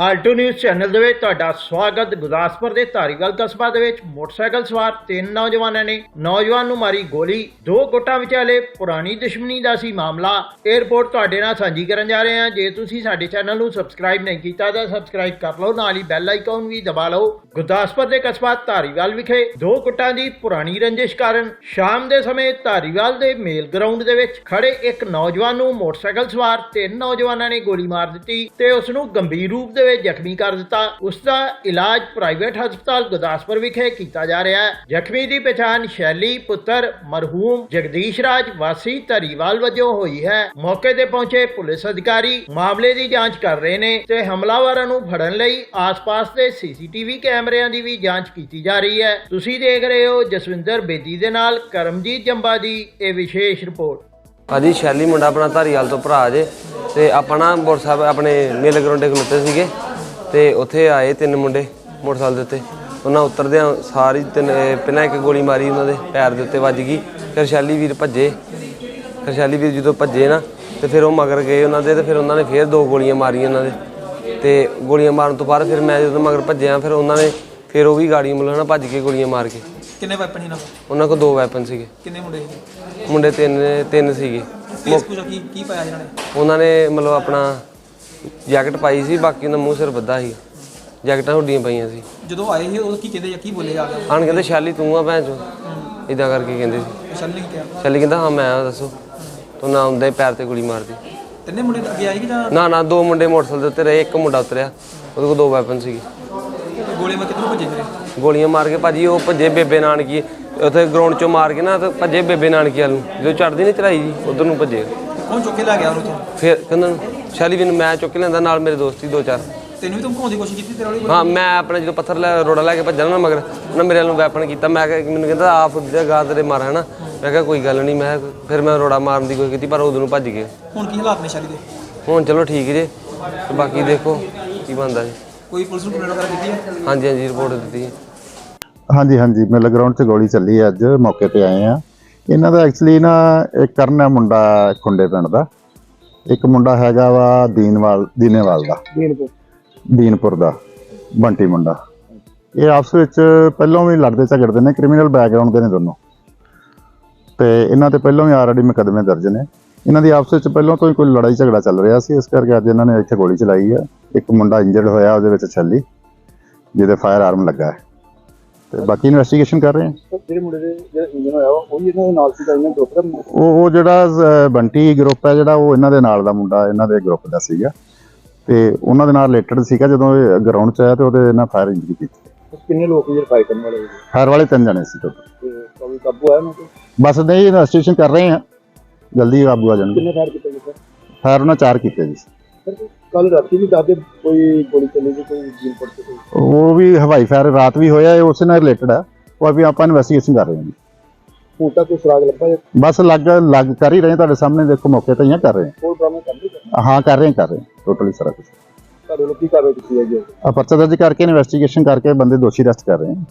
Alto news channel ਦੇ ਵਿੱਚ ਤੁਹਾਡਾ ਸਵਾਗਤ। ਗੁਰਦਾਸਪੁਰ ਦੇ ਧਾਰੀਵਾਲ ਕਸਬਾ ਦੇ ਵਿੱਚ ਮੋਟਰਸਾਈਕਲ ਸਵਾਰ ਤਿੰਨ ਨੌਜਵਾਨਾਂ ਨੇ ਨੌਜਵਾਨ ਨੂੰ ਮਾਰੀ ਗੋਲੀ। ਦੋ ਗੁੱਟਾਂ ਵਿਚਾਲੇ ਪੁਰਾਣੀ ਦੁਸ਼ਮਣੀ ਦਾ ਸੀ ਮਾਮਲਾ। ਇਹ ਤੁਹਾਡੇ ਨਾਲ ਸਾਂਝੀ ਕਰਨ ਜਾ ਰਹੇ ਹਾਂ। ਜੇ ਤੁਸੀਂ ਸਾਡੇ ਚੈਨਲ ਨੂੰ ਸਬਸਕ੍ਰਾਈਬ ਨਹੀਂ ਕੀਤਾ ਤਾਂ ਸਬਸਕ੍ਰਾਈਬ ਕਰ ਲਓ। ਨਾਲ ਹੀ ਬੈਲ ਆਈਕਨ ਵੀ ਦਬਾ ਲਓ। ਗੁਰਦਾਸਪੁਰ ਦੇ ਕਸਬਾ ਧਾਰੀਵਾਲ ਵਿਖੇ ਦੋ ਗੁੱਟਾਂ ਦੀ ਪੁਰਾਣੀ ਰੰਜਿਸ਼ ਕਾਰਨ ਸ਼ਾਮ ਦੇ ਸਮੇਂ ਧਾਰੀਵਾਲ ਦੇ ਮੇਲ ਗਰਾਊਂਡ ਦੇ ਵਿੱਚ ਖੜੇ ਇੱਕ ਨੌਜਵਾਨ ਨੂੰ ਮੋਟਰਸਾਈਕਲ ਸਵਾਰ ਤਿੰਨ ਨੌਜਵਾਨਾਂ ਨੇ ਗੋਲੀ ਮਾਰ ਦਿੱਤੀ ਤੇ ਉਸ ਨੂੰ ਗੰਭੀਰ ਰੂਪ ਦੇ ਵਿੱਚ ਜ਼ਖਮੀ ਕਰ ਦਿੱਤਾ। ਉਸ ਦਾ ਇਲਾਜ ਪ੍ਰਾਈਵੇਟ ਹਸਪਤਾਲ ਗੁਰਦਾਸਪੁਰ ਵਿਖੇ ਕੀਤਾ ਜਾ ਰਿਹਾ ਹੈ। ਜ਼ਖਮੀ ਦੀ ਪਛਾਣ ਸ਼ੈਲੀ, ਪੁੱਤਰ, ਮਰਹੂਮ ਜਗਦੀਸ਼ ਰਾਜ ਵਾਸੀ ਧਾਰੀਵਾਲ ਵਜੋਂ ਹੋਈ ਹੈ। ਮੌਕੇ ਤੇ ਪਹੁੰਚੇ ਪੁਲਿਸ ਅਧਿਕਾਰੀ ਮਾਮਲੇ ਦੀ ਜਾਂਚ ਕਰ ਰਹੇ ਨੇ ਤੇ ਹਮਲਾਵਰਾਂ ਨੂੰ ਫੜਨ ਲਈ ਆਸ-ਪਾਸ ਦੇ ਸੀਸੀਟੀਵੀ ਕੈਮਰਿਆਂ ਦੀ ਵੀ ਜਾਂਚ ਕੀਤੀ ਜਾ ਰਹੀ ਹੈ। ਤੁਸੀਂ ਦੇਖ ਰਹੇ ਹੋ ਜਸਵਿੰਦਰ ਬੇਦੀ ਦੇ ਨਾਲ ਕਰਮਜੀਤ ਜੰਬਾ ਦੀ ਇਹ ਵਿਸ਼ੇਸ਼ ਰਿਪੋਰਟ। ਭਾਜੀ ਸ਼ੈਲੀ ਮੁੰਡਾ ਆਪਣਾ ਧਾਰੀਵਾਲ ਤੋਂ ਭਰਾ ਜੇ ਤੇ ਆਪਣਾ ਮੋਟਰਸਾਈਕਲ ਆਪਣੇ ਮੇਲੇ ਗਰਾਉਂਡੇ ਖਲੋਤੇ ਸੀਗੇ। ਤੇ ਉੱਥੇ ਆਏ ਤਿੰਨ ਮੁੰਡੇ ਮੋਟਰਸਾਈਕਲ ਦੇ ਉੱਤੇ। ਉਹਨਾਂ ਉਤਰਦਿਆਂ ਸਾਰੀ ਤਿੰਨ ਇਹ ਪਹਿਲਾਂ ਇੱਕ ਗੋਲੀ ਮਾਰੀ ਉਹਨਾਂ ਦੇ ਪੈਰ ਦੇ ਉੱਤੇ ਵੱਜ ਗਈ। ਫਿਰ ਸ਼ੈਲੀ ਵੀਰ ਭੱਜੇ। ਫਿਰ ਸ਼ੈਲੀ ਵੀਰ ਜਦੋਂ ਭੱਜੇ ਨਾ ਤੇ ਫਿਰ ਉਹ ਮਗਰ ਗਏ ਉਹਨਾਂ ਦੇ ਤੇ ਫਿਰ ਉਹਨਾਂ ਨੇ ਫਿਰ ਦੋ ਗੋਲੀਆਂ ਮਾਰੀਆਂ ਉਹਨਾਂ ਦੇ। ਤੇ ਗੋਲੀਆਂ ਮਾਰਨ ਤੋਂ ਬਾਅਦ ਫਿਰ ਮੈਂ ਜਦੋਂ ਮਗਰ ਭੱਜਿਆ ਫਿਰ ਉਹਨਾਂ ਨੇ ਫਿਰ ਉਹ ਵੀ ਗਾੜੀ ਮੁੱਲ ਨਾ ਭੱਜ ਕੇ ਗੋਲੀਆਂ ਮਾਰ ਕੇ। ਕਿੰਨੇ ਵੈਪਨ ਸੀ ਨਾ ਉਹਨਾਂ ਕੋਲ ਦੋ ਵੈਪਨ ਸੀਗੇ। ਕਿੰਨੇ ਮੁੰਡੇ ਸੀ? ਮੁੰਡੇ ਤਿੰਨ ਤਿੰਨ ਸੀਗੇ। ਫੇਸ ਕੁਝ ਕੀ ਕੀ ਪਾਇਆ ਇਹਨਾਂ ਨੇ? ਉਹਨਾਂ ਨੇ ਮਤਲਬ ਆਪਣਾ ਜੈਕਟ ਪਾਈ ਸੀ ਬਾਕੀ ਉਹਨਾਂ ਮੂੰਹ ਸਿਰ ਬੱਧਾ ਸੀ। ਜੈਕਟਾਂ ਹੁੱਡੀਆਂ ਪਈਆਂ ਸੀ। ਜਦੋਂ ਆਏ ਸੀ ਉਦੋਂ ਕੀ ਕਹਿੰਦੇ ਜਾਂ ਕੀ ਬੋਲੇ ਆ ਗਿਆ ਆਣ ਕਹਿੰਦੇ ਸ਼ਾਲੀ ਤੂੰ ਆ ਭੈਣ ਚੋ ਇਦਾਂ ਕਰਕੇ ਕਹਿੰਦੇ ਸੀ। ਕੀ ਕਿਹਾ ਸ਼ਾਲੀ ਕਹਿੰਦਾ ਹਾਂ ਮੈਂ ਆ ਦੱਸੋ। ਤੂੰ ਨਾ ਆਉਂਦਾ ਹੀ ਪੈਰ ਤੇ ਗੋਲੀ ਮਾਰਦੀ। ਤਿੰਨੇ ਮੁੰਡੇ ਅੱਗੇ ਆਏ ਕਿ ਜਾਂ? ਨਾ ਨਾ ਦੋ ਮੁੰਡੇ ਮੋਟਰਸਾਈਕਲ ਦੇ ਉੱਤੇ ਰਹੇ ਇੱਕ ਮੁੰਡਾ ਉਤਰਿਆ। ਉਹਦੇ ਕੋਲ ਦੋ ਵੈਪਨ ਸੀਗੇ। ਗੋਲੇ ਮਾਰ ਕਿੱਧਰੋਂ ਭੱਜੇ ਫਿਰ? ਗੋਲੀਆਂ ਮਾਰ ਕੇ ਭਾਜੀ ਉਹ ਭੱਜੇ ਬੇਬੇ ਨਾਨਕੀ। ਉੱਥੇ ਗਰਾਊਂਡ ਚੋਂ ਮਾਰ ਕੇ ਨਾ ਤੇ ਭੱਜੇ ਬੇਬੇ ਨਾਨਕੀ ਵੱਲ ਨੂੰ। ਜਦੋਂ ਚੜਦੀ ਨਹੀਂ ਚੜਾਈ ਜੀ ਉਧਰ ਨੂੰ ਭੱਜੇ। ਕੌਣ ਚੁੱਕ ਲੈ ਗਿਆ ਉਹਨੂੰ ਫਿਰ ਕਹਿੰਦਾ ਸ਼ਾਲੀ ਵੀ ਮੈਂ ਚੁੱਕ ਕੇ ਲੈਂਦਾ ਨਾਲ ਮੇਰੇ ਦੋਸਤ ਦੋ ਚਾਰ। ਤੈਨੂੰ ਵੀ ਧਮਕਾਉਣ ਦੀ ਕੋਸ਼ਿਸ਼ ਕੀਤੀ ਤੇਰੇ ਵਾਲੀ ਹਾਂ ਮੈਂ ਆਪਣਾ ਜਦੋਂ ਪੱਥਰ ਲੈ ਰੋੜਾ ਲੈ ਕੇ ਭੱਜਣਾ ਨਾ ਮਗਰ ਉਹਨਾਂ ਮੇਰੇ ਵੱਲ ਨੂੰ ਵੈਪਨ ਕੀਤਾ। ਮੈਂ ਕਿਹਾ ਮੈਨੂੰ ਕਹਿੰਦਾ ਆਪ ਜਗ੍ਹਾ ਤੇਰੇ ਮਾਰ ਹੈ ਨਾ? ਮੈਂ ਕਿਹਾ ਕੋਈ ਗੱਲ ਨਹੀਂ ਮੈਂ ਫਿਰ ਮੈਂ ਰੋੜਾ ਮਾਰਨ ਦੀ ਕੋਈ ਕੀਤੀ ਪਰ ਉਦੋਂ ਨੂੰ ਭੱਜ ਗਏ। ਹੁਣ ਕੀ ਹਾਲਾਤ ਨੇ ਸ਼ਾਲੀ ਦੇ? ਹੁਣ ਚਲੋ ਠੀਕ ਜੇ ਤੇ ਬਾਕੀ ਦੇਖੋ ਕੀ ਬਣਦਾ ਜੀ। ਕੋਈ ਪੁਲਿਸ ਨੂੰ ਕੰਪਲੇਂਟ ਵਗੈਰਾ ਕੀਤੀ ਹੈ? ਹਾਂਜੀ ਹਾਂਜੀ ਰਿਪੋਰਟ ਦਿੱਤੀ ਹੈ। ਹਾਂਜੀ ਹਾਂਜੀ ਮਿਲ ਗਰਾਊਂਡ 'ਚ ਗੋਲੀ ਚੱਲੀ ਹੈ ਅੱਜ ਮੌਕੇ ਤੇ ਆਏ ਆ ਇਹਨਾਂ ਦਾ ਐਕਚੁਅਲੀ ਨਾ ਇੱਕ ਕਰਨ ਹੈ ਮੁੰਡਾ ਖੁੰਡੇ ਪਿੰਡ ਦਾ। ਇੱਕ ਮੁੰਡਾ ਹੈਗਾ ਵਾ ਦੀਨਵਾਲ ਦੀਨੇਵਾਲ ਦਾ। ਦੀਨਪੁਰ। ਦੀਨਪੁਰ ਦਾ ਬੰਟੀ ਮੁੰਡਾ। ਇਹ ਆਪਸ ਵਿੱਚ ਪਹਿਲਾਂ ਵੀ ਲੜਦੇ ਝਗੜਦੇ ਨੇ ਕ੍ਰਿਮੀਨਲ ਬੈਕਗ੍ਰਾਉਂਡ ਦੇ ਨੇ ਦੋਨੋਂ। ਤੇ ਇਹਨਾਂ ਤੇ ਪਹਿਲਾਂ ਵੀ ਆਲਰੇਡੀ ਮੁਕੱਦਮੇ ਦਰਜ ਨੇ। ਇਹਨਾਂ ਦੀ ਆਪਸ ਵਿੱਚ ਪਹਿਲਾਂ ਤੋਂ ਹੀ ਕੋਈ ਲੜਾਈ ਝਗੜਾ ਚੱਲ ਰਿਹਾ ਸੀ ਇਸ ਕਰਕੇ ਅੱਜ ਇਹਨਾਂ ਨੇ ਇੱਥੇ ਗੋਲੀ ਚਲਾਈ ਹੈ। ਇੱਕ ਮੁੰਡਾ ਇੰਜਰਡ ਹੋਇਆ ਉਹਦੇ ਵਿੱਚ ਛੱਲੀ ਜਿਹਦੇ ਫਾਇਰ ਆਰਮ ਲੱਗਾ ਹੈ। ਤੇ ਬਾਕੀ ਇਨਵੈਸਟੀਗੇਸ਼ਨ ਕਰ ਰਹੇ ਹਾਂ ਜਿਹੜੇ ਮੁੰਡੇ ਦੇ ਜਿਹੜਾ ਇੰਜਨ ਹੋਇਆ ਉਹ ਵੀ ਇਹਨਾਂ ਦੇ ਨਾਲ ਸੀ ਤਾਂ ਇਹਨਾਂ ਗਰੁੱਪ ਦਾ। ਉਹ ਉਹ ਜਿਹੜਾ ਅਹ, ਬੰਟੀ ਗਰੁੱਪ ਹੈ ਜਿਹੜਾ ਉਹ ਇਹਨਾਂ ਦੇ ਨਾਲ ਦਾ ਮੁੰਡਾ ਇਹਨਾਂ ਦੇ ਗਰੁੱਪ ਦਾ ਸੀਗਾ। ਤੇ ਉਹਨਾਂ ਦੇ ਨਾਲ ਰਿਲੇਟਡ ਸੀਗਾ ਜਦੋਂ ਇਹ ਗਰਾਊਂਡ 'ਚ ਆਇਆ ਤੇ ਉਹਦੇ ਨਾਲ ਫਾਇਰ ਇੰਜਰੀ ਕੀਤੀ। ਕਿੰਨੇ ਲੋਕ ਜਿਹੜੇ ਫਾਈਟ ਕਰਨ ਵਾਲੇ ਸੀ ਫਾਇਰ ਵਾਲੇ ਤਿੰਨ ਜਣੇ ਸੀ ਟੋਟਲ ਤੇ ਕੋਈ ਕਾਬੂ ਆਇਆ ਉਹਨਾਂ ਤੇ ਬਸ ਨਹੀਂ ਇਨਵੈਸਟੀਗੇਸ਼ਨ ਕਰ ਰਹੇ ਹਾਂ ਜਲਦੀ ਕਾਬੂ ਆ ਜਾਣਗੇ। ਕਿੰਨੇ ਫਾਇਰ ਕੀਤੇ ਸਰ? ਫਾਇਰ ਉਹਨਾਂ ਚਾਰ ਕੀਤੇ ਜੀ ਸਰ ਕੱਲ ਰਾਤੀ ਵੀ ਦਾਦੇ ਕੋਈ ਗੋਲੀ ਚੱਲੀ ਸੀ ਕੋਈ ਜੀਨ ਪੜ ਕੇ ਕੋਈ। ਉਹ ਵੀ ਹਵਾਈ ਫਾਇਰ ਰਾਤ ਵੀ ਹੋਇਆ ਇਹ ਉਸੇ ਨਾਲ ਰਿਲੇਟਡ ਹੈ ਉਹ ਵੀ ਆਪਾਂ ਇਨਵੈਸਟੀਗੇਸ਼ਨ ਕਰ ਰਹੇ ਹਾਂ। ਜੀ। ਹੁਣ ਤੱਕ ਕੋਈ ਸੁਰਾਗ ਲੱਭਾ ਜਾਂ? ਬਸ ਲੱਗ ਲੱਗ ਕਰ ਹੀ ਰਹੇ ਹਾਂ, ਤੁਹਾਡੇ ਸਾਹਮਣੇ ਦੇਖੋ ਮੌਕੇ ਤੇ ਹੀ ਹਾਂ, ਕਰ ਰਹੇ ਕੋਲ ਬਰਾਮਦ ਕਰ ਲਈ ਹਾਂ? ਹਾਂ ਕਰ ਰਹੇ ਹਾਂ, ਕਰ ਰਹੇ ਟੋਟਲੀ ਸਾਰਾ ਕੁਝ ਤੁਹਾਡੇ ਲੋਕ ਕਾਰਵਾਈ ਕੀਤੀ ਜਾਏਗੀ ਆ। ਪਰਚਾ ਦਰਜ ਕਰਕੇ ਇਨਵੈਸਟੀਗੇਸ਼ਨ ਕਰਕੇ ਬੰਦੇ ਦੋਸ਼ੀ ਅਰੈਸਟ ਕਰ ਰਹੇ ਹਾਂ।